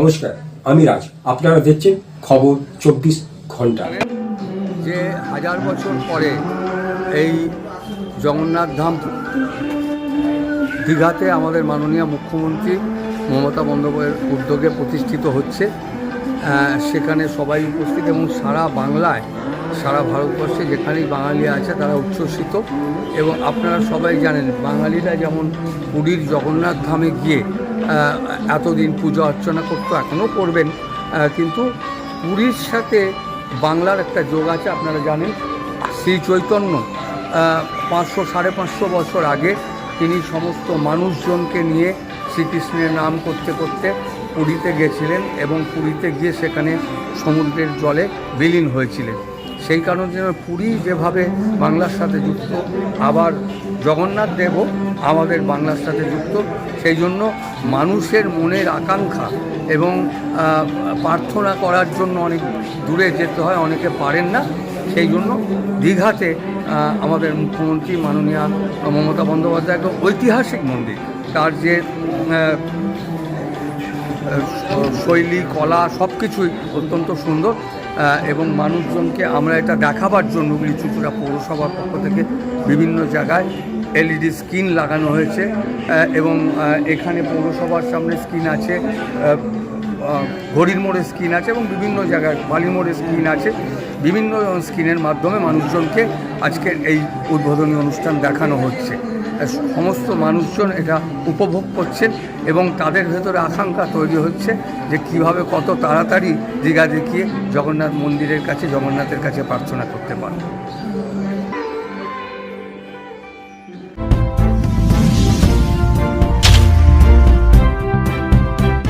নমস্কার, আমি রাজ। আপনারা দেখছেন খবর চব্বিশ ঘণ্টা। যে হাজার বছর পরে এই জগন্নাথ ধাম দীঘাতে আমাদের মাননীয় মুখ্যমন্ত্রী মমতা বন্দ্যোপাধ্যায়ের উদ্যোগে প্রতিষ্ঠিত হচ্ছে। সেখানে সবাই উপস্থিত এবং সারা বাংলায়, সারা ভারতবর্ষে যেখানেই বাঙালি আছে তারা উচ্ছ্বসিত। এবং আপনারা সবাই জানেন, বাঙালিরা যেমন পুরীর জগন্নাথ ধামে গিয়ে এতদিন পূজা অর্চনা করতো, এখনও করবেন। কিন্তু পুরীর সাথে বাংলার একটা যোগ আছে, আপনারা জানেন, শ্রী চৈতন্য। পাঁচশো, সাড়ে পাঁচশো বছর আগে তিনি সমস্ত মানুষজনকে নিয়ে শ্রীকৃষ্ণের নাম করতে করতে পুরীতে গেছিলেন এবং পুরীতে গিয়ে সেখানে সমুদ্রের জলে বিলীন হয়েছিলেন। সেই কারণে যেন পুরী যেভাবে বাংলার সাথে যুক্ত, আবার জগন্নাথ দেবও আমাদের বাংলার সাথে যুক্ত, সেই জন্য মানুষের মনের আকাঙ্ক্ষা এবং প্রার্থনা করার জন্য অনেক দূরে যেতে হয়, অনেকে পারেন না। সেই জন্য দীঘাতে আমাদের মুখ্যমন্ত্রী মাননীয় মমতা বন্দ্যোপাধ্যায় একটা ঐতিহাসিক মন্দির। তার যে শৈলী, কলা সব কিছুই অত্যন্ত সুন্দর এবং মানুষজনকে আমরা এটা দেখাবার জন্য লিচুচুড়া পৌরসভার পক্ষ থেকে বিভিন্ন জায়গায় এলইডি স্ক্রিন লাগানো হয়েছে এবং এখানে পৌরসভার সামনে স্ক্রিন আছে ঘড়ির মোড়ে স্ক্রিন আছে এবং বিভিন্ন জায়গায় বালির মোড়ে স্ক্রিন আছে। বিভিন্ন স্ক্রিনের মাধ্যমে মানুষজনকে আজকের এই উদ্বোধনী অনুষ্ঠান দেখানো হচ্ছে। সমস্ত মানুষজন এটা উপভোগ করছেন এবং তাদের ভেতরে আকাঙ্ক্ষা তৈরি হচ্ছে যে কীভাবে কত তাড়াতাড়ি দীঘা দেখিয়ে জগন্নাথ মন্দিরের কাছে, জগন্নাথের কাছে প্রার্থনা করতে পারবে।